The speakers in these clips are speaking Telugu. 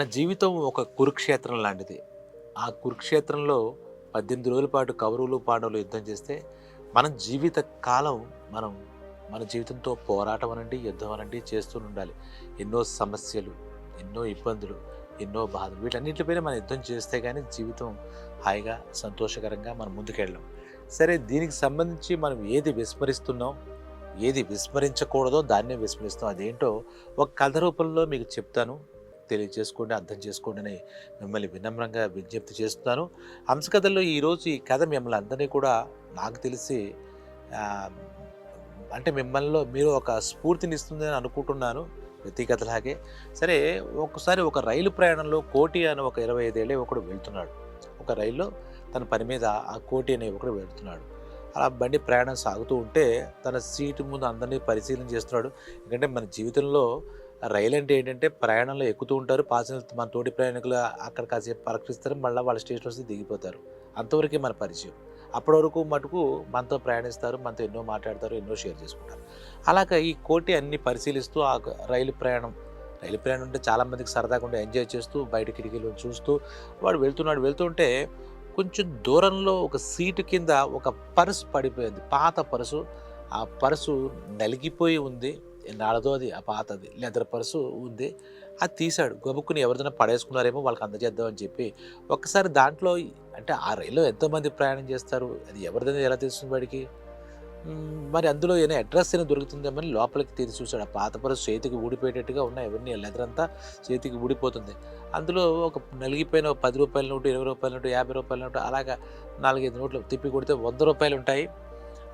మన జీవితం ఒక కురుక్షేత్రం లాంటిది. ఆ కురుక్షేత్రంలో పద్దెనిమిది రోజుల పాటు కౌరవులు పాండవులు యుద్ధం చేస్తే మన జీవిత కాలం మనం మన జీవితంతో పోరాటం అనండి యుద్ధం అనండి చేస్తూ ఉండాలి. ఎన్నో సమస్యలు ఎన్నో ఇబ్బందులు ఎన్నో బాధలు వీటన్నిటిపైన మనం యుద్ధం చేస్తే కానీ జీవితం హాయిగా సంతోషకరంగా మనం ముందుకెళ్ళాం. సరే దీనికి సంబంధించి మనం ఏది విస్మరిస్తున్నాం ఏది విస్మరించకూడదో దాన్నే విస్మరిస్తాం అదేంటో ఒక కథ రూపంలో మీకు చెప్తాను. తెలియజేసుకోండి అర్థం చేసుకోండి అని మిమ్మల్ని వినమ్రంగా విజ్ఞప్తి చేస్తున్నాను. హంసకథల్లో ఈరోజు ఈ కథ మిమ్మల్ని అందరినీ కూడా నాకు తెలిసి అంటే మిమ్మల్ని మీరు ఒక స్ఫూర్తిని ఇస్తుందని అనుకుంటున్నాను ప్రతి కథలాగే. సరే ఒకసారి ఒక రైలు ప్రయాణంలో కోటి అని ఒక ఇరవై ఐదేళ్ళే ఒకడు వెళ్తున్నాడు. ఒక రైల్లో తన పని మీద ఆ కోటి అనే ఒకడు వెళ్తున్నాడు. అలా బండి ప్రయాణం సాగుతూ ఉంటే తన సీటు ముందు అందరినీ పరిశీలన చేస్తున్నాడు. ఎందుకంటే మన జీవితంలో రైలు అంటే ఏంటంటే ప్రయాణంలో ఎక్కుతూ ఉంటారు. పాసెంజర్ మన తోటి ప్రయాణికులు అక్కడ కాసేపు పరీక్షిస్తారు. మళ్ళీ వాళ్ళ స్టేషన్ వస్తే దిగిపోతారు. అంతవరకే మన పరిచయం. అప్పటి వరకు మటుకు మనతో ప్రయాణిస్తారు. మనతో ఎన్నో మాట్లాడతారు. ఎన్నో షేర్ చేసుకుంటారు. అలాగా ఈ కోటి అన్ని పరిశీలిస్తూ ఆ రైలు ప్రయాణం రైలు ప్రయాణం ఉంటే చాలామందికి సరదాగా ఉండి ఎంజాయ్ చేస్తూ బయట కిటికీలో చూస్తూ వాడు వెళ్తున్నాడు వెళ్తుంటే కొంచెం దూరంలో ఒక సీటు కింద ఒక పర్సు పడిపోయింది. పాత పర్సు. ఆ పర్సు నలిగిపోయి ఉంది. నాడదో అది ఆ పాతది. లెదర్ పర్సు ఉంది. అది తీశాడు. గబుక్కుని ఎవరిదైనా పడేసుకున్నారేమో వాళ్ళకి అందజేద్దామని చెప్పి ఒక్కసారి దాంట్లో అంటే ఆ రైల్లో ఎంతోమంది ప్రయాణం చేస్తారు. అది ఎవరిదైనా ఎలా తెలుస్తుంది వాడికి? మరి అందులో ఏమైనా అడ్రస్ అయినా దొరుకుతుందేమని లోపలికి తీసి చూశాడు. ఆ పాత పరుసు చేతికి ఊడిపోయేటట్టుగా ఉన్నాయి అవన్నీ. లెదర్ అంతా చేతికి ఊడిపోతుంది. అందులో ఒక నలిగిపోయిన పది రూపాయల నోటు ఇరవై రూపాయల నోటు యాభై రూపాయల నోటు అలాగా నాలుగైదు నోట్లు తిప్పి కొడితే వంద రూపాయలు ఉంటాయి.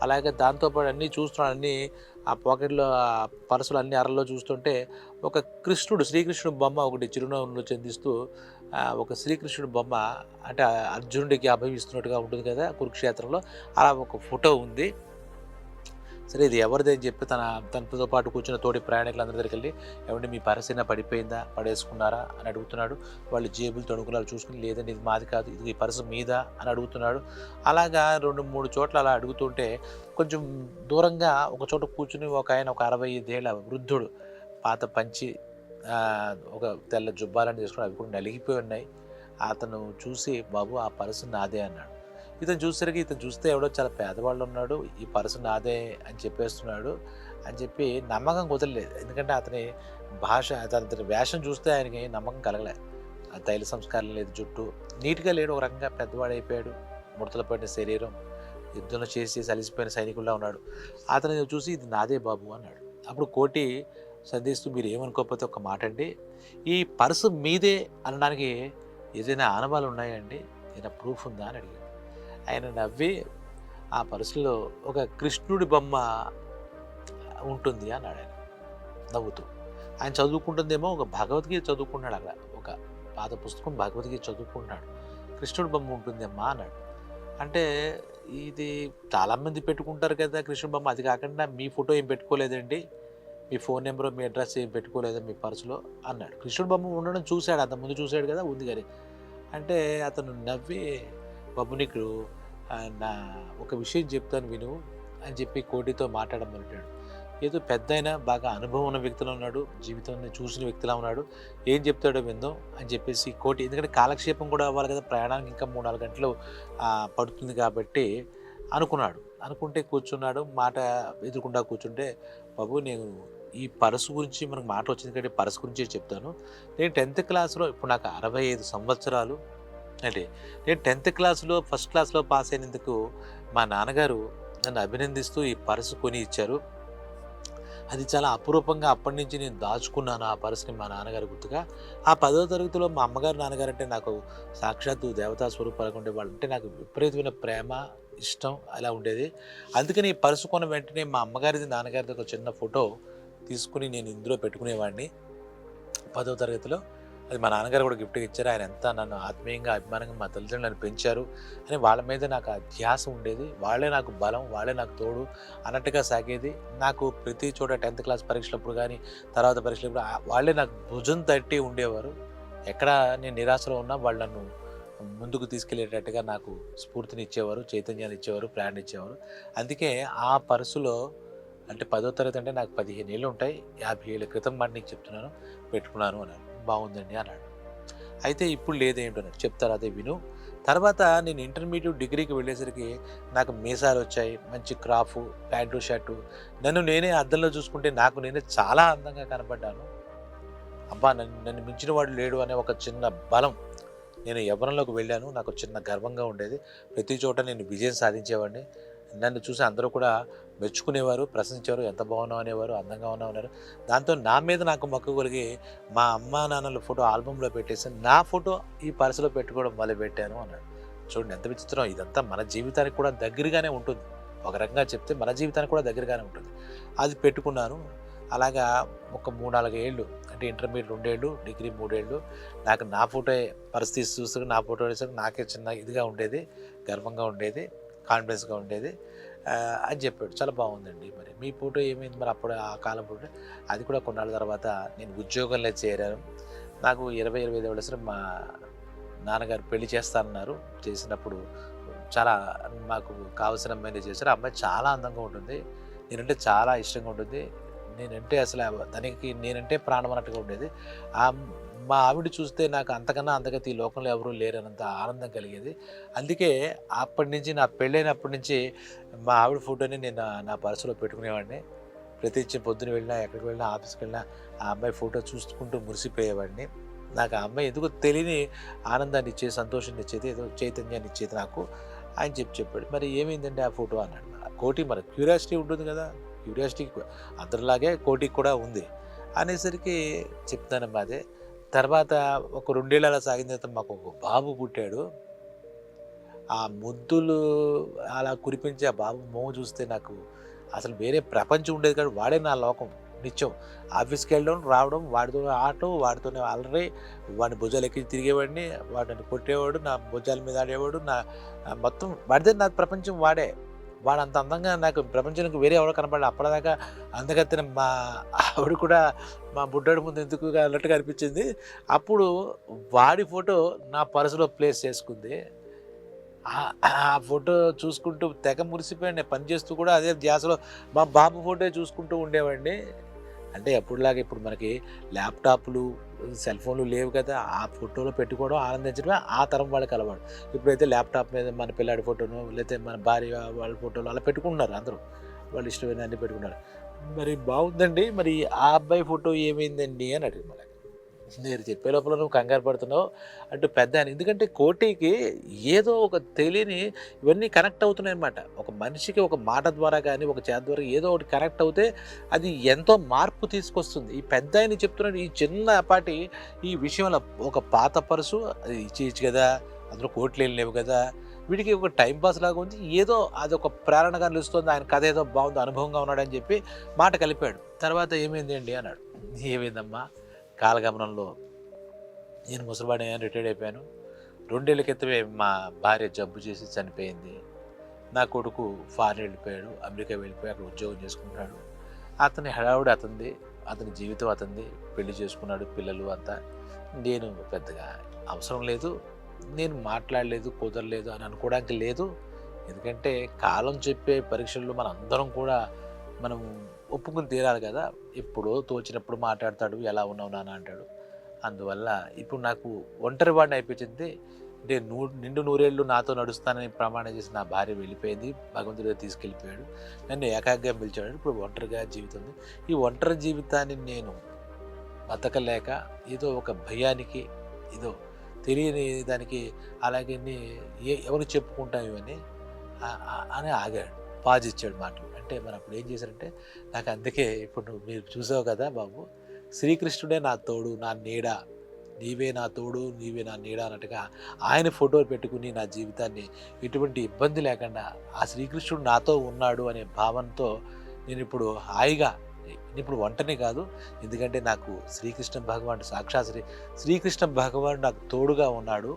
అలాగే దాంతోపాటు అన్నీ చూస్తున్నాడు అన్నీ ఆ పాకెట్లో ఆ పర్సులు అన్ని అరల్లో చూస్తుంటే ఒక కృష్ణుడు శ్రీకృష్ణుడు బొమ్మ ఒకటి చిరునవ్వులో చెందిస్తూ ఒక శ్రీకృష్ణుడు బొమ్మ అంటే అర్జునుడికి అభవిస్తున్నట్టుగా ఉంటుంది కదా కురుక్షేత్రంలో. అలా ఒక ఫోటో ఉంది. సరే ఇది ఎవరిది అని చెప్పి తన తనతో పాటు కూర్చున్న తోటి ప్రయాణికులందరి దగ్గరికి వెళ్ళి ఏమంటే మీ పరిస్థితి పడిపోయిందా? పడేసుకున్నారా? అని అడుగుతున్నాడు. వాళ్ళు జేబులు తొడుగులాలు చూసుకుని లేదండి ఇది మాది కాదు ఇది ఈ పర్సు మీద? అని అడుగుతున్నాడు. అలాగా రెండు మూడు చోట్ల అలా అడుగుతుంటే కొంచెం దూరంగా ఒక చోట కూర్చుని ఒక ఆయన ఒక అరవై ఐదేళ్ళ వృద్ధుడు పాత పంచి ఒక తెల్ల జుబ్బాలని చేసుకుని అవి కూడా నలిగిపోయి ఉన్నాయి. అతను చూసి బాబు ఆ పర్సు నాదే అన్నాడు. ఇతను చూసేసరికి ఇతను చూస్తే ఎవడో చాలా పేదవాళ్ళు ఉన్నాడు ఈ పర్సు నాదే అని చెప్పేస్తున్నాడు అని చెప్పి నమ్మకం కుదరలేదు. ఎందుకంటే అతని భాష అతని అతని వేషం చూస్తే ఆయనకి నమ్మకం కలగలే. ఆ తైల సంస్కారం లేదు జుట్టు. నీట్గా లేడు ఒక రకంగా పెద్దవాడైపోయాడు ముడతలు పడిన శరీరం యుద్ధంలో చేసి సలిసిపోయిన సైనికుల్లా ఉన్నాడు. అతను చూసి ఇది నాదే బాబు అన్నాడు. అప్పుడు కోటి సంధిస్తూ మీరు ఏమనుకోకపోతే ఒక మాట అండి. ఈ పర్సు మీదే అనడానికి ఏదైనా ఆనవాలు ఉన్నాయండి ఏదైనా ప్రూఫ్ ఉందా అని అడిగాడు. ఆయన నవ్వి ఆ పర్సులో ఒక కృష్ణుడి బొమ్మ ఉంటుంది అన్నాడు ఆయన. నవ్వుతూ. ఆయన చదువుకుంటుందేమో ఒక భగవద్గీత చదువుకుంటున్నాడు అక్కడ. ఒక పాత పుస్తకం భగవద్గీత చదువుకుంటున్నాడు. కృష్ణుడి బొమ్మ ఉంటుందేమ్మా అన్నాడు. అంటే ఇది చాలామంది పెట్టుకుంటారు కదా కృష్ణుడి బొమ్మ. అది కాకుండా మీ ఫోటో ఏం పెట్టుకోలేదండి? మీ ఫోన్ నెంబర్ మీ అడ్రస్ ఏం పెట్టుకోలేదా మీ పర్సులో? అన్నాడు. కృష్ణుడి బొమ్మ ఉండడం చూశాడు. అంత ముందు చూశాడు కదా ఉంది కానీ. అంటే అతను నవ్వి బాబు నీకు నా ఒక విషయం చెప్తాను విను అని చెప్పి కోటితో మాట్లాడమన్నాడు ఏదో పెద్ద అయినా బాగా అనుభవం ఉన్న వ్యక్తిలో ఉన్నాడు జీవితాన్ని చూసిన వ్యక్తిలా ఉన్నాడు. ఏం చెప్తాడో విందాం అని చెప్పేసి కోటి ఎందుకంటే కాలక్షేపం కూడా అవ్వాలి కదా ప్రయాణానికి ఇంకా మూడు నాలుగు గంటలు పడుతుంది కాబట్టి అనుకున్నాడు. అనుకుంటే కూర్చున్నాడు మాట ఎదురుకుండా కూర్చుంటే బాబు నేను ఈ పరసు గురించి మనకు మాట వచ్చింది కాబట్టి పరసు గురించే చెప్తాను. నేను టెన్త్ క్లాస్లో ఇప్పుడు నాకు అరవై ఐదు సంవత్సరాలు అంటే నేను టెన్త్ క్లాస్లో ఫస్ట్ క్లాస్లో పాస్ అయినందుకు మా నాన్నగారు నన్ను అభినందిస్తూ ఈ పర్సు కొని ఇచ్చారు. అది చాలా అపురూపంగా అప్పటి నుంచి నేను దాచుకున్నాను ఆ పర్సుని మా నాన్నగారి గుర్తుగా. ఆ పదో తరగతిలో మా అమ్మగారు నాన్నగారు అంటే నాకు సాక్షాత్తు దేవతా స్వరూపాలకు ఉండేవాళ్ళు. అంటే నాకు విపరీతమైన ప్రేమ ఇష్టం అలా ఉండేది. అందుకని ఈ పర్సు కొన్న వెంటనే మా అమ్మగారిది నాన్నగారిది ఒక చిన్న ఫోటో తీసుకుని నేను ఇందులో పెట్టుకునేవాడిని. పదో తరగతిలో అది మా నాన్నగారు కూడా గిఫ్ట్గా ఇచ్చారు. ఆయన ఎంత నన్ను ఆత్మీయంగా అభిమానంగా మా తల్లిదండ్రులు నన్ను పెంచారు అని వాళ్ళ మీద నాకు ఆ ధ్యాస ఉండేది. వాళ్ళే నాకు బలం వాళ్ళే నాకు తోడు అన్నట్టుగా సాగేది. నాకు ప్రతి చోట టెన్త్ క్లాస్ పరీక్షలప్పుడు కానీ తర్వాత పరీక్షలప్పుడు వాళ్ళే నాకు భుజం తట్టి ఉండేవారు. ఎక్కడ నేను నిరాశలో ఉన్నా వాళ్ళు నన్ను ముందుకు తీసుకెళ్ళేటట్టుగా నాకు స్ఫూర్తిని ఇచ్చేవారు చైతన్యాన్ని ఇచ్చేవారు ప్రేరణ ఇచ్చేవారు. అందుకే ఆ పర్సులో అంటే పదో తరగతి అంటే నాకు పదిహేను ఏళ్ళు ఉంటాయి. యాభై ఏళ్ళ క్రితం మాట నీకు చెప్తున్నాను పెట్టుకున్నాను అని. బాగుందండి అన్నాడు. అయితే ఇప్పుడు లేదేంటో నాకు చెప్తారు? అదే విను. తర్వాత నేను ఇంటర్మీడియట్ డిగ్రీకి వెళ్ళేసరికి నాకు మీసాలు వచ్చాయి మంచి క్రాఫ్ ప్యాంటు షర్టు. నన్ను నేనే అద్దంలో చూసుకుంటే నాకు నేనే చాలా అందంగా కనపడ్డాను. అబ్బా నన్ను నన్ను మించిన వాడు లేడు అనే ఒక చిన్న బలం నేను యవ్వనంలోకి వెళ్ళాను. నాకు చిన్న గర్వంగా ఉండేది. ప్రతి చోట నేను విజయం సాధించేవాడిని. నన్ను చూసి అందరూ కూడా మెచ్చుకునేవారు ప్రశంసించేవారు ఎంత బాగున్నావు అనేవారు అందంగా ఉన్నావు అన్నారు దాంతో నా మీద నాకు మక్కువ కలిగి మా అమ్మా నాన్నల ఫోటో ఆల్బంలో పెట్టేసి నా ఫోటో ఈ పర్సులో పెట్టుకోవడం మొదలు పెట్టాను అన్నాడు. చూడండి ఎంత విచిత్రం ఇదంతా మన జీవితానికి కూడా దగ్గరగానే ఉంటుంది. ఒక రకంగా చెప్తే మన జీవితానికి కూడా దగ్గరగానే ఉంటుంది. అది పెట్టుకున్నాను. అలాగా ఒక మూడు నాలుగు ఏళ్ళు అంటే ఇంటర్మీడియట్ రెండేళ్ళు డిగ్రీ మూడేళ్ళు నాకు నా ఫోటో పరిస్థితి చూసుకుని నా ఫోటో వేసుకుని నాకే చిన్న ఇదిగా ఉండేది గర్వంగా ఉండేది కాన్ఫిడెన్స్గా ఉండేది. అని చెప్పాడు. చాలా బాగుందండి. మరి మీ ఫోటో ఏమైంది? మరి అప్పుడు ఆ కాలం ఫోటో? అది కూడా కొన్నాళ్ళ తర్వాత నేను ఉద్యోగంలో చేరాను. నాకు ఇరవై ఇరవై ఐదు వయసులో మా నాన్నగారు పెళ్ళి చేస్తానన్నారు. చేసినప్పుడు చాలా మాకు కావాల్సిన అమ్మాయిని చేశారు. ఆ అమ్మాయి చాలా అందంగా ఉంటుంది. నేనంటే చాలా ఇష్టంగా ఉంటుంది. నేనంటే అసలు దానికి నేనంటే ప్రాణం అన్నట్టుగా ఉండేది. ఆ మా ఆవిడ చూస్తే నాకు అంతకన్నా అందగతి ఈ లోకంలో ఎవరూ లేరనంత ఆనందం కలిగేది. అందుకే అప్పటి నుంచి నా పెళ్ళైనప్పటి నుంచి మా ఆవిడ ఫోటోని నేను నా- పర్సులో పెట్టుకునేవాడిని. ప్రతి పొద్దున వెళ్ళినా ఎక్కడికి వెళ్ళినా ఆఫీస్కి వెళ్ళినా ఆ అమ్మాయి ఫోటో చూసుకుంటూ మురిసిపోయేవాడిని. నాకు ఆ అమ్మాయి ఎందుకో తెలియని ఆనందాన్ని ఇచ్చేది సంతోషాన్ని ఇచ్చేది ఏదో చైతన్యాన్ని ఇచ్చేది నాకు. ఆయన చెప్పి చెప్పాడు మరి ఏమైందండి ఆ ఫోటో? అన్నాడు. కోటి మరి క్యూరియాసిటీ ఉంటుంది కదా. క్యూరియాసిటీ అందరిలాగే కోటికి కూడా ఉంది. అనేసరికి చెప్తానమ్మా అదే తర్వాత ఒక రెండేళ్ళు అలా సాగిన తర్వాత మాకు ఒక బాబు పుట్టాడు. ఆ ముద్దులు అలా కురిపించే ఆ బాబు మోము చూస్తే నాకు అసలు వేరే ప్రపంచం ఉండేది కాదు వాడే నా లోకం నిత్యం. ఆఫీస్కి వెళ్ళడం రావడం వాడితో ఆటం వాడితోనే అలరి వాడిని భుజాలు ఎక్కి తిరిగేవాడిని వాడిని కొట్టేవాడు నా భుజాల మీద ఆడేవాడు నా నా మొత్తం వాడితే నా ప్రపంచం వాడే. వాడు అంత అందంగా నాకు ప్రపంచానికి వేరే ఎవరో కనపడలేదు అప్పటిదాకా అందగత్తిన మా ఆవిడ కూడా మా బుడ్డోడి ముందు ఎందుకు అన్నట్టుగా అనిపించింది. అప్పుడు వాడి ఫోటో నా పర్సులో ప్లేస్ చేసుకుంది. ఆ- ఫోటో చూసుకుంటూ తెగ మురిసిపోయాను పని చేస్తూ కూడా అదే ధ్యాసలో మా బాబు ఫోటో చూసుకుంటూ ఉండేవాడిని. అంటే ఎప్పుడులాగా ఇప్పుడు మనకి ల్యాప్టాప్లు సెల్ ఫోన్లు లేవు కదా ఆ ఫోటోలో పెట్టుకోవడం ఆనందించడమే ఆ తరం వాళ్ళకి అలవాటు. ఇప్పుడైతే ల్యాప్టాప్ మీద మన పిల్లాడి ఫోటోను లేకపోతే మన భార్య వాళ్ళ ఫోటోలు అలా పెట్టుకుంటున్నారు అందరూ. వాళ్ళు ఇష్టమైన అన్ని పెట్టుకున్నారు మరి బాగుందండి మరి ఆ అబ్బాయి ఫోటో ఏమైందండి అని అడిగింది నేను చెప్పే లోపల నువ్వు కంగారు పడుతున్నావు అంటూ పెద్ద అని ఎందుకంటే కోటికి ఏదో ఒక తెలియని ఇవన్నీ కనెక్ట్ అవుతున్నాయి అనమాట ఒక మనిషికి ఒక మాట ద్వారా కానీ ఒక చేత ద్వారా ఏదో ఒకటి కనెక్ట్ అవుతే అది ఎంతో మార్పు తీసుకొస్తుంది. ఈ పెద్ద ఆయన చెప్తున్నాడు ఈ చిన్నపాటి ఈ విషయంలో ఒక పాత పరుసు అది ఇచ్చేయచ్చు కదా అందులో కోట్లు ఏం లేవు కదా వీడికి ఒక టైం పాస్ లాగా ఉంది ఏదో అది ఒక ప్రేరణగా నిలుస్తుంది ఆయన కథ ఏదో బాగుంది అనుభవంగా ఉన్నాడని చెప్పి మాట కలిపాడు. తర్వాత ఏమైంది అండి అన్నాడు. ఏమైందమ్మా? కాలగమనంలో నేను ముసలివాడి రిటైర్డ్ అయిపోయాను. రెండేళ్ళ క్రితమే మా భార్య జబ్బు చేసి చనిపోయింది. నా కొడుకు ఫారెన్ వెళ్ళిపోయాడు అమెరికా వెళ్ళిపోయి అక్కడ ఉద్యోగం చేసుకుంటున్నాడు. అతని హడావుడి అతనిది అతని జీవితం అతనిది పెళ్ళి చేసుకున్నాడు పిల్లలు అంతా. నేను పెద్దగా అవసరం లేదు నేను మాట్లాడలేదు కుదరలేదు అని అనుకోవడానికి లేదు. ఎందుకంటే కాలం చెప్పే పరీక్షల్లో మన అందరం కూడా మనం ఒప్పుకుని తీరాలి కదా. ఎప్పుడో తోచినప్పుడు మాట్లాడతాడు ఎలా ఉన్నావు నాన్న? అంటాడు. అందువల్ల ఇప్పుడు నాకు ఒంటరి వాడిని అయిపోయింది. అంటే నూ నిండు నూరేళ్ళు నాతో నడుస్తానని ప్రమాణం చేసి నా భార్య వెళ్ళిపోయింది. భగవంతుడిగా తీసుకెళ్ళిపోయాడు. నన్ను ఏకాగ్రంగా పిలిచాడు. ఇప్పుడు ఒంటరిగా జీవితం ఉంది. ఈ ఒంటరి జీవితాన్ని నేను బతకలేక ఏదో ఒక భయానికి ఏదో తెలియని దానికి అలాగే ఎవరు చెప్పుకుంటాం ఇవన్నీ అని ఆగాడు. పాజ్ ఇచ్చాడు మాటలు. అంటే మరి అప్పుడు ఏం చేశారంటే నాకు అందుకే ఇప్పుడు నువ్వు మీరు చూసావు కదా బాబు శ్రీకృష్ణుడే నా తోడు నా నీడ నీవే నా తోడు నీవే నా నీడ అన్నట్టుగా ఆయన ఫోటో పెట్టుకుని నా జీవితాన్ని ఎటువంటి ఇబ్బంది లేకుండా ఆ శ్రీకృష్ణుడు నాతో ఉన్నాడు అనే భావనతో నేను ఇప్పుడు హాయిగా నేను ఇప్పుడు వంటనే కాదు ఎందుకంటే నాకు శ్రీకృష్ణ భగవాన్ సాక్షాత్ శ్రీ శ్రీకృష్ణ భగవాన్ నాకు తోడుగా ఉన్నాడు.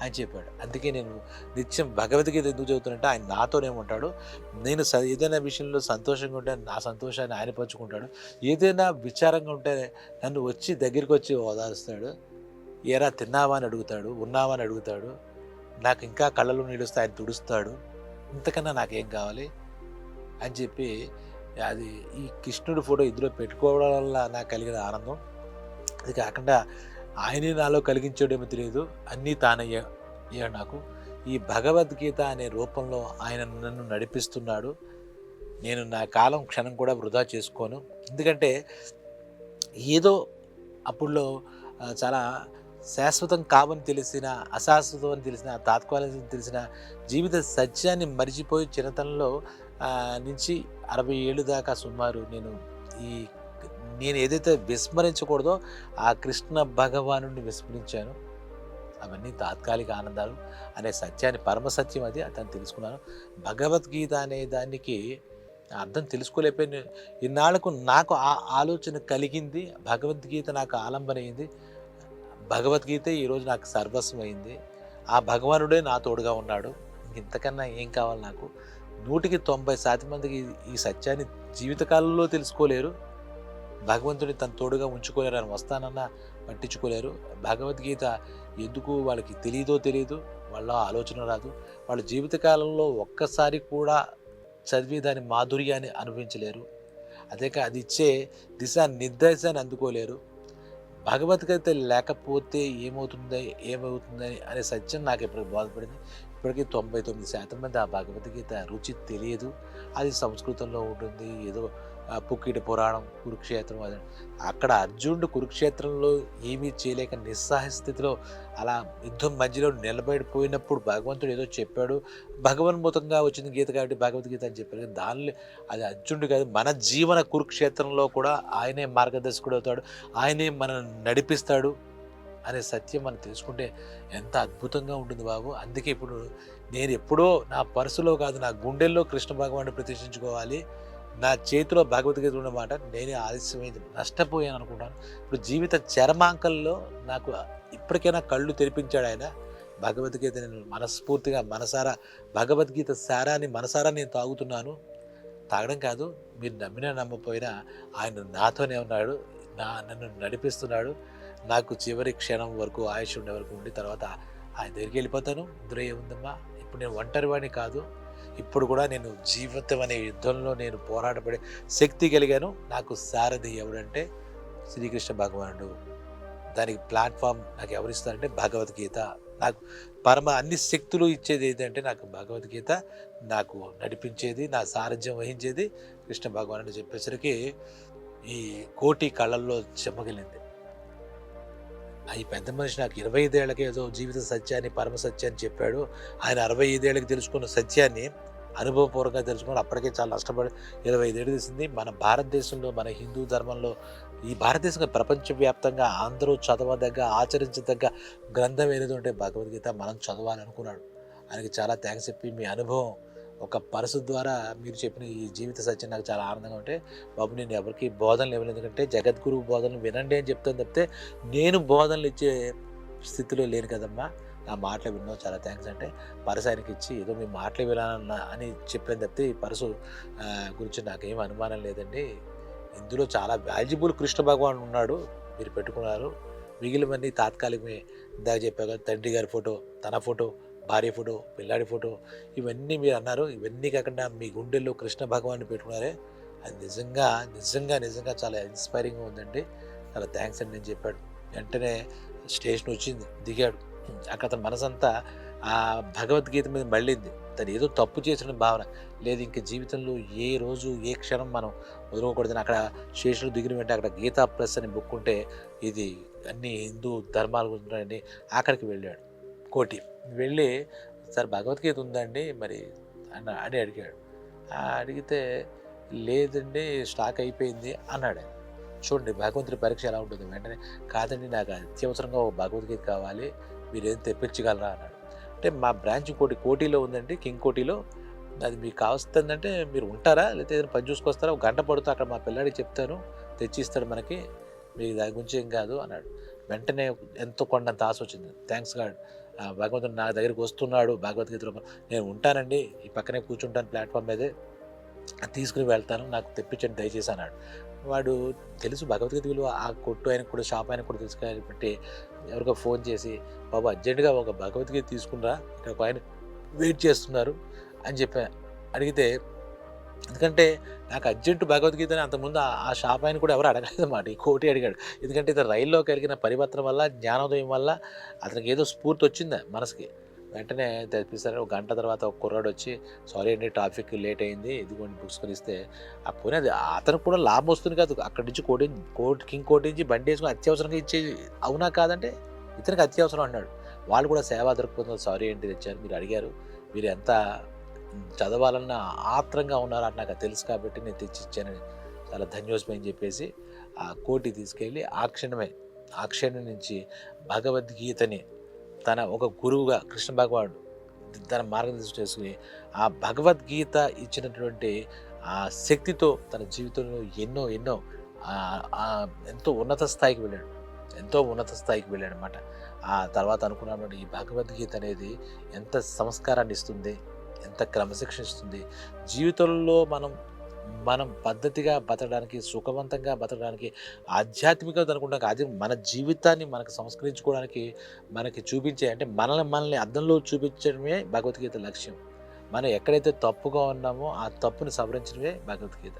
అని చెప్పాడు. అందుకే నేను నిత్యం భగవద్గీత ఎందుకు చదువుతానంటే ఆయన నాతోనే ఉంటాడు. నేను స- ఏదైనా విషయంలో సంతోషంగా ఉంటే నా సంతోషాన్ని ఆయన పంచుకుంటాడు. ఏదైనా విచారంగా ఉంటే నన్ను వచ్చి దగ్గరికి వచ్చి ఓదారుస్తాడు. ఏరా తిన్నావా? అని అడుగుతాడు. ఉన్నావా? అని అడుగుతాడు. నాకు ఇంకా కళ్ళలో నీడుస్తే ఆయన తుడుస్తాడు. ఇంతకన్నా నాకేం కావాలి? అని చెప్పి అది ఈ కృష్ణుడి ఫోటో ఇందులో పెట్టుకోవడం వల్ల నాకు కలిగిన ఆనందం. అది కాకుండా ఆయనే నాలో కలిగించాడేమో తెలియదు. అన్నీ తానయ్యా నాకు. ఈ భగవద్గీత అనే రూపంలో ఆయన నన్ను నడిపిస్తున్నాడు. నేను నా కాలం క్షణం కూడా వృధా చేసుకోను. ఎందుకంటే ఏదో అప్పుడులో చాలా శాశ్వతం కావని తెలిసిన అశాశ్వతం అని తెలిసిన తాత్కాలికం తెలిసిన జీవిత సత్యాన్ని మరిచిపోయి చిన్నతనంలో నుంచి అరవై ఏళ్ళు దాకా సుమారు నేను ఈ నేను ఏదైతే విస్మరించకూడదో ఆ కృష్ణ భగవాను విస్మరించాను. అవన్నీ తాత్కాలిక ఆనందాలు అనే సత్యాన్ని పరమ సత్యం అది అతను తెలుసుకున్నాను. భగవద్గీత అనే దానికి అర్థం తెలుసుకోలేకపోయిన ఇన్నాళ్ళకు నాకు ఆ ఆలోచన కలిగింది భగవద్గీత నాకు ఆలంబన అయింది. భగవద్గీత ఈరోజు నాకు సర్వస్వం అయింది. ఆ భగవానుడే నా తోడుగా ఉన్నాడు. ఇంతకన్నా ఏం కావాలి నాకు? నూటికి తొంభై శాతం మందికి ఈ సత్యాన్ని జీవితకాలంలో తెలుసుకోలేరు. భగవంతుని తన తోడుగా ఉంచుకోలేరు అని వస్తానన్నా పట్టించుకోలేరు. భగవద్గీత ఎందుకు వాళ్ళకి తెలియదో తెలియదు వాళ్ళ ఆలోచన రాదు. వాళ్ళ జీవితకాలంలో ఒక్కసారి కూడా చదివి దాని మాధుర్యాన్ని అనుభవించలేరు. అదే కా అది ఇచ్చే దిశ నిర్దేశాన్ని అందుకోలేరు. భగవద్గీత లేకపోతే ఏమవుతుంది ఏమవుతుందని అనే సత్యం నాకు ఇప్పుడు బాధపడింది. ఇప్పటికీ తొంభై తొమ్మిది శాతం మంది ఆ భగవద్గీత రుచి తెలియదు. అది సంస్కృతంలో ఉంటుంది ఏదో పుక్కిటి పురాణం కురుక్షేత్రం అది. అక్కడ అర్జునుడు కురుక్షేత్రంలో ఏమీ చేయలేక నిస్సహాయ స్థితిలో అలా యుద్ధం మధ్యలో నిలబడిపోయినప్పుడు భగవంతుడు ఏదో చెప్పాడు. భగవన్ముతంగా వచ్చింది గీత కాబట్టి భగవద్గీత అని చెప్పారు కానీ దానిలో అది అర్జునుడు కాదు మన జీవన కురుక్షేత్రంలో కూడా ఆయనే మార్గదర్శకుడు అవుతాడు. ఆయనే మనల్ని నడిపిస్తాడు అనే సత్యం మనం తెలుసుకుంటే ఎంత అద్భుతంగా ఉంటుంది బాబు. అందుకే ఇప్పుడు నేను ఎప్పుడో నా పర్సులో కాదు నా గుండెల్లో కృష్ణ భగవాన్ని ప్రతిష్ఠించుకోవాలి. నా చేతిలో భగవద్గీత ఉన్నమాట నేనే ఆలస్యమైంది నష్టపోయాను అనుకుంటాను. ఇప్పుడు జీవిత చరమాంకల్లో నాకు ఇప్పటికైనా కళ్ళు తెరిపించాడు ఆయన. భగవద్గీత నేను మనస్ఫూర్తిగా మనసారా భగవద్గీత సారాన్ని మనసారా నేను తాగుతున్నాను. తాగడం కాదు మీరు నమ్మినా నమ్మపోయినా ఆయన నాతోనే ఉన్నాడు నా నన్ను నడిపిస్తున్నాడు. నాకు చివరి క్షణం వరకు ఆయుష్ ఉండే వరకు ఉండి తర్వాత ఆయన దగ్గరికి వెళ్ళిపోతాను. ఇందులో ఏముందమ్మా ఇప్పుడు నేను ఒంటరివాణి కాదు. ఇప్పుడు కూడా నేను జీవితం అనే యుద్ధంలో నేను పోరాటపడే శక్తి కలిగాను. నాకు సారథి ఎవడంటే శ్రీకృష్ణ భగవానుడు. దానికి ప్లాట్ఫామ్ నాకు ఎవరిస్తారంటే భగవద్గీత. నాకు పరమ అన్ని శక్తులు ఇచ్చేది ఏంటంటే నాకు భగవద్గీత నాకు నడిపించేది నా సారథ్యం వహించేది కృష్ణ భగవానుడు చెప్పేసరికి ఈ కోటి కళల్లో చెమ్మగిలింది. ఈ పెద్ద మనిషి నాకు ఇరవై ఐదేళ్ళకి ఏదో జీవిత సత్యాన్ని పరమ సత్యాన్ని చెప్పాడు. ఆయన అరవై ఐదేళ్ళకి తెలుసుకున్న సత్యాన్ని అనుభవపూర్వకంగా తెలుసుకుని అప్పటికే చాలా నష్టపడి ఇరవై ఐదేళ్ళు తీసింది. మన భారతదేశంలో మన హిందూ ధర్మంలో ఈ భారతదేశంలో ప్రపంచవ్యాప్తంగా అందరూ చదవదగ్గ ఆచరించదగ్గ గ్రంథం ఏదైతే ఉంటే భగవద్గీత మనం చదవాలనుకున్నాడు. ఆయనకి చాలా థ్యాంక్స్ చెప్పి మీ అనుభవం ఒక పరసు ద్వారా మీరు చెప్పిన ఈ జీవిత సత్యం నాకు చాలా ఆనందంగా ఉంటే బాబు నేను ఎవరికి బోధనలు ఇవ్వలేదు. ఎందుకంటే జగద్గురు బోధనలు వినండి అని చెప్తాను తప్పితే నేను బోధనలు ఇచ్చే స్థితిలో లేను కదమ్మా. ఆ మాటలు విన్నావు చాలా థ్యాంక్స్ అంటే పరసు ఆయనకి ఇచ్చి ఏదో మీ మాటలు వినాలన్న అని చెప్పిన తప్పితే ఈ పరసు గురించి నాకేం అనుమానం లేదండి. ఇందులో చాలా వాల్యుబుల్ కృష్ణ భగవాన్ ఉన్నాడు మీరు పెట్టుకున్నారు. మిగిలినవన్నీ తాత్కాలికమే. ఇందాక చెప్పాక తండ్రి గారి ఫోటో తన ఫోటో భార్య ఫోటో పిల్లాడి ఫోటో ఇవన్నీ మీరు అన్నారు. ఇవన్నీ కాకుండా మీ గుండెల్లో కృష్ణ భగవాన్ని పెట్టుకున్నారే. అది నిజంగా నిజంగా నిజంగా చాలా ఇన్స్పైరింగ్గా ఉందండి. చాలా థ్యాంక్స్ అండి నేను చెప్పాడు వెంటనే స్టేషన్ వచ్చింది దిగాడు. అక్కడ అతని మనసంతా ఆ భగవద్గీత మీద మళ్ళీంది. తను ఏదో తప్పు చేసిన భావన. లేదు ఇంక జీవితంలో ఏ రోజు ఏ క్షణం మనం వదులుకోకూడదని అక్కడ శేషులు దిగిన వెంటనే అక్కడ గీతా ప్రెస్ అని బుక్ ఉంటే ఇది అన్ని హిందూ ధర్మాల గురించి అక్కడికి వెళ్ళాడు. కోటి. వెళ్ళి సార్ భగవద్గీత ఉందండి మరి అని అని అడిగాడు. అడిగితే లేదండి స్టాక్ అయిపోయింది అన్నాడు చూడండి భగవంతుడి పరీక్ష ఎలా ఉంటుంది. వెంటనే కాదండి నాకు అత్యవసరంగా ఒక భగవద్గీత కావాలి మీరు ఏం తెప్పించగలరా అన్నాడు. అంటే మా బ్రాంచ్ కోటి కోటిలో ఉందండి కింగ్ కోటిలో. అది మీకు కావస్తుందంటే మీరు ఉంటారా? లేకపోతే ఏదైనా పని చూసుకొస్తారా? ఒక గంట పడుతూ అక్కడ మా పిల్లాడికి చెప్తాను తెచ్చిస్తాడు మనకి మీకు దాని గురించి ఏం కాదు అన్నాడు. వెంటనే ఎంతో కొండంత ఆశ వచ్చింది. థ్యాంక్స్ గాడ్ ఆ భగవంతుడు నా దగ్గరికి వస్తున్నాడు భగవద్గీతలో నేను ఉంటానండి ఈ పక్కనే కూర్చుంటాను ప్లాట్ఫామ్ మీదే తీసుకుని వెళ్తాను నాకు తెప్పించండి దయచేసి అన్నాడు. వాడు తెలుసు భగవద్గీత విలువ. ఆ కొట్టు ఆయన కూడా షాప్ ఆయన కూడా తెలుసు కాబట్టి ఎవరికో ఫోన్ చేసి బాబు అర్జెంటుగా ఒక భగవద్గీత తీసుకునిరా ఇక్కడ ఒక ఆయన వెయిట్ చేస్తున్నారు అని చెప్పా. అడిగితే ఎందుకంటే నాకు అర్జెంటు భగవద్గీతని అంతకుముందు ఆ- షాప్ ఆయన కూడా ఎవరు అడగలేదు ఈ కోటి అడిగాడు. ఎందుకంటే ఇది రైల్లో కలిగిన పరివర్తన వల్ల జ్ఞానోదయం వల్ల అతనికి ఏదో స్ఫూర్తి వచ్చింది మనసుకి. వెంటనే తెప్పిస్తారని ఒక గంట తర్వాత ఒక కుర్రాడు వచ్చి సారీ అండి ట్రాఫిక్ లేట్ అయింది ఇదిగోండి బుక్స్ కొనిస్తే. ఆ పోనీ అది అతనికి కూడా లాభం వస్తుంది కాదు. అక్కడి నుంచి కోటి కోటి కింగ్ కోటి నుంచి బండి వేసుకుని అత్యవసరంగా ఇచ్చేది అవునా కాదంటే ఇతనికి అత్యవసరం అన్నాడు. వాళ్ళు కూడా సేవా దొరకపోతుంది సారీ ఏంటి తెచ్చారు మీరు అడిగారు. మీరు ఎంత చదవాలన్న ఆత్రంగా ఉన్నారు అని నాకు తెలుసు కాబట్టి నేను తెచ్చిచ్చానని చాలా ధన్యోస్మి చెప్పేసి ఆ కోటి తీసుకెళ్ళి ఆ క్షణమే ఆ క్షణం నుంచి భగవద్గీతని తన ఒక గురువుగా కృష్ణ భగవానుడు తన మార్గదర్శనం చేసుకుని ఆ భగవద్గీత ఇచ్చినటువంటి ఆ శక్తితో తన జీవితంలో ఎన్నో ఎన్నో ఎంతో ఉన్నత స్థాయికి వెళ్ళాడు. ఎంతో ఉన్నత స్థాయికి వెళ్ళాడు అనమాట ఆ తర్వాత అనుకున్నాను ఈ భగవద్గీత అనేది ఎంత సంస్కారాన్ని ఇస్తుంది ఎంత క్రమశిక్షణ ఇస్తుంది. జీవితంలో మనం మనం పద్ధతిగా బతకడానికి సుఖవంతంగా బతకడానికి ఆధ్యాత్మికత అనుకుంటాం అది మన జీవితాన్ని మనకు సంస్కరించుకోవడానికి మనకి చూపించే అంటే మనల్ని మనల్ని అద్దంలో చూపించడమే భగవద్గీత లక్ష్యం. మనం ఎక్కడైతే తప్పుగా ఉన్నామో ఆ తప్పుని సవరించడమే భగవద్గీత.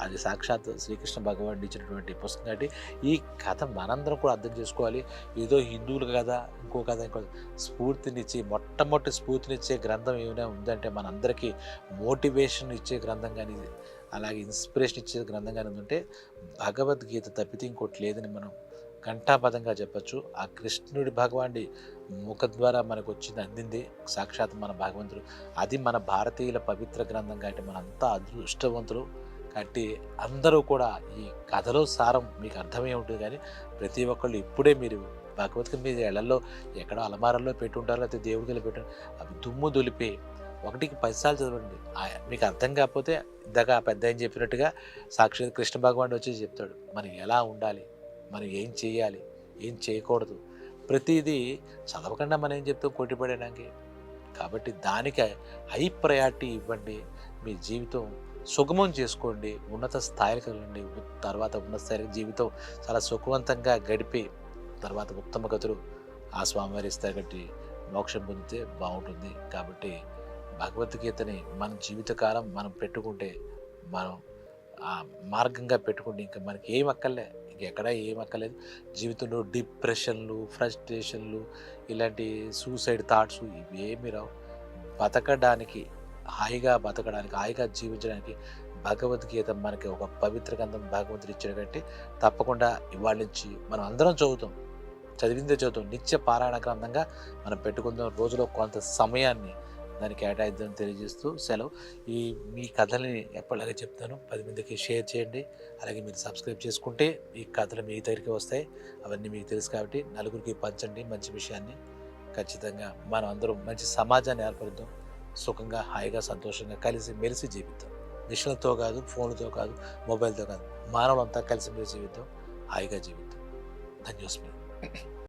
అది సాక్షాత్ శ్రీకృష్ణ భగవానుడు ఇచ్చినటువంటి పుస్తకం కాబట్టి ఈ కథ మనందరం కూడా అర్థం చేసుకోవాలి. ఏదో హిందువులు కదా ఇంకో కథ ఇంకో స్ఫూర్తినిచ్చి మొట్టమొదటి స్ఫూర్తినిచ్చే గ్రంథం ఏమైనా ఉందంటే మనందరికీ మోటివేషన్ ఇచ్చే గ్రంథం కానీ అలాగే ఇన్స్పిరేషన్ ఇచ్చే గ్రంథంగా ఉంటే భగవద్గీత తప్పితే ఇంకోటి లేదని మనం ఘంటాపదంగా చెప్పచ్చు. ఆ కృష్ణుడి భగవానుడి ముఖ ద్వారా మనకు వచ్చింది అందింది సాక్షాత్ మన భగవంతుడు. అది మన భారతీయుల పవిత్ర గ్రంథం కాబట్టి మనంతా అదృష్టవంతులు కాబట్టి అందరూ కూడా ఈ కథలో సారం మీకు అర్థమై ఉంటుంది కానీ ప్రతి ఒక్కళ్ళు ఇప్పుడే మీరు భగవద్గీత మీద ఇళ్ళలో ఎక్కడో అలమారాల్లో పెట్టుంటారో లేకపోతే దేవుడికి దగ్గర పెట్టు అవి దుమ్ము దులిపి ఒకటికి పదిసార్లు చదవండి. మీకు అర్థం కాకపోతే ఇందాక పెద్ద ఏం చెప్పినట్టుగా సాక్షాత్ కృష్ణ భగవానుడు వచ్చి చెప్తాడు మనం ఎలా ఉండాలి? మనం ఏం చేయాలి? ఏం చేయకూడదు? ప్రతిదీ చదవకుండా మనం ఏం చెప్తాం? కొట్టిపడడానికి కాబట్టి దానికి హై ప్రయారిటీ ఇవ్వండి. మీ జీవితం సుగమం చేసుకోండి. ఉన్నత స్థాయికి వెళ్ళండి తర్వాత ఉన్నత స్థాయికి జీవితం చాలా సుఖవంతంగా గడిపి తర్వాత ఉత్తమ గతులు ఆ స్వామివారి స్థాయి కట్టి మోక్షం పొందితే బాగుంటుంది. కాబట్టి భగవద్గీతని మన జీవితకాలం మనం పెట్టుకుంటే మనం ఆ మార్గంగా పెట్టుకుంటే ఇంకా మనకి ఏం అక్కర్లే. ఇంకెక్కడ ఏం అక్కర్లేదు. జీవితంలో డిప్రెషన్లు ఫ్రస్ట్రేషన్లు ఇలాంటి సూసైడ్ థాట్స్ ఇవేమి రావు. బతకడానికి హాయిగా బతకడానికి హాయిగా జీవించడానికి భగవద్గీత మనకి ఒక పవిత్ర గ్రంథం భగవంతుడు ఇచ్చాడు కాబట్టి తప్పకుండా ఇవాళ నుంచి మనం అందరం చదువుతాం. చదివిందే చదువుతాం. నిత్య పారాయణ గ్రంథంగా మనం పెట్టుకుందాం. రోజులో కొంత సమయాన్ని దానికి కేటాయిద్దాం తెలియజేస్తూ సెలవు. ఈ మీ కథల్ని ఎప్పటిలాగే చెప్తాను. పది మందికి షేర్ చేయండి. అలాగే మీరు సబ్స్క్రైబ్ చేసుకుంటే ఈ కథలు మీ దగ్గరికి వస్తాయి. అవన్నీ మీకు తెలుసు కాబట్టి నలుగురికి పంచండి మంచి విషయాన్ని. ఖచ్చితంగా మనం అందరం మంచి సమాజాన్ని ఏర్పరుద్దాం. సుఖంగా హాయిగా సంతోషంగా కలిసి మెలిసి జీవిద్దాం. మిషన్లతో కాదు ఫోన్లతో కాదు మొబైల్తో కాదు మానవులంతా కలిసి మెలిసి జీవిద్దాం. హాయిగా జీవిద్దాం. ధన్యోస్మి